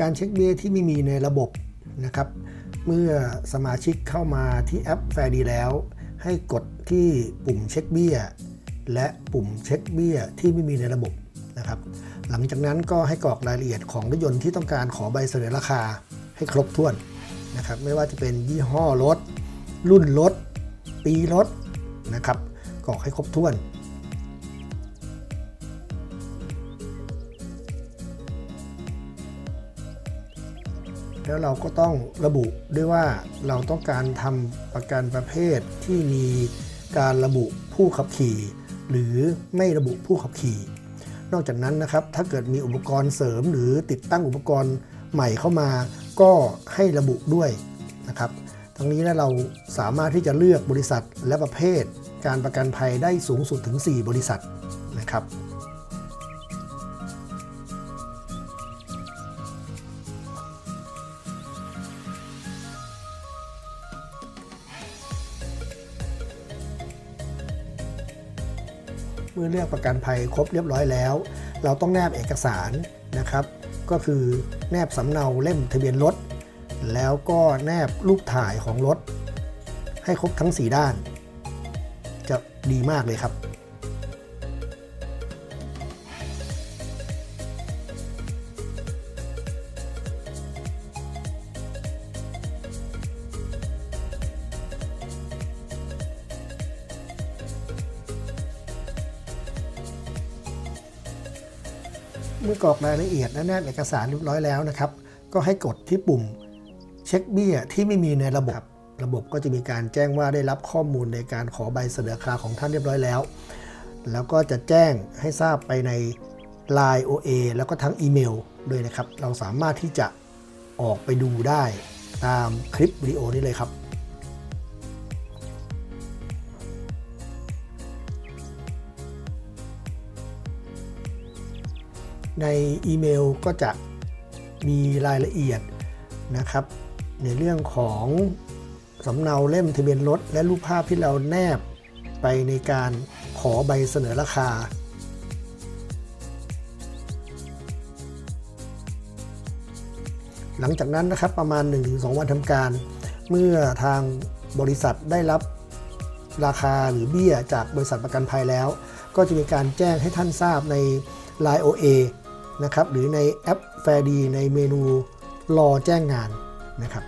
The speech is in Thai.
การเช็คเบี้ยที่ไม่มีในระบบนะครับ เมื่อสมาชิกเข้ามาที่แอปแฟร์ดีแล้ว ให้กดที่ปุ่มเช็คเบี้ยและปุ่มเช็คเบี้ยที่ไม่มีในระบบนะครับ หลังจากนั้นก็ให้กรอกรายละเอียดของรถยนต์ที่ต้องการขอใบเสนอราคาให้ครบถ้วนนะครับ ไม่ว่าจะเป็นยี่ห้อรถ รุ่นรถ ปีรถนะครับกรอกให้ครบถ้วน แล้วเราก็ต้องระบุด้วยว่าเราต้องการทำประกันประเภทที่มีการระบุผู้ขับขี่ หรือไม่ระบุผู้ขับขี่ นอกจากนั้นนะครับถ้าเกิดมีอุปกรณ์เสริมหรือติดตั้งอุปกรณ์ใหม่เข้ามา ก็ให้ระบุด้วยนะครับทั้งนี้นะเราสามารถที่จะเลือกบริษัทและประเภท การประกันภัยได้สูงสุดถึง 4 บริษัทนะครับ เมื่อเลือกประกันภัยครบเรียบร้อยแล้ว เราต้องแนบเอกสารนะครับ ก็คือแนบสำเนาเล่มทะเบียนรถ แล้วก็แนบรูปถ่ายของรถ ให้ครบทั้ง 4 ด้าน จะดีมากเลยครับ เมื่อกรอกรายละเอียดและแนบเอกสารเรียบร้อยแล้วนะครับ ก็ให้กดที่ปุ่มเช็คเบี้ยที่ไม่มีในระบบ ระบบก็จะมีการแจ้งว่าได้รับข้อมูลในการขอใบเสนอราคาของท่านเรียบร้อยแล้ว แล้วก็จะแจ้งให้ทราบไปใน Line OA แล้วก็ทั้งอีเมลด้วยนะครับ เราสามารถที่จะออกไปดูได้ตามคลิปวิดีโอนี้เลยครับ ในอีเมลก็จะมีรายละเอียดนะครับ ในเรื่องของสำเนาเล่มทะเบียนรถและรูปภาพที่เราแนบไปในการขอใบเสนอราคา หลังจากนั้นนะครับประมาณ 1-2 วันทำการ เมื่อทางบริษัทได้รับราคาหรือเบี้ยจากบริษัทประกันภัยแล้ว ก็จะมีการแจ้งให้ท่านทราบใน Line OA นะครับหรือในแอปแฟร์ดีในเมนูรอแจ้งงานนะครับ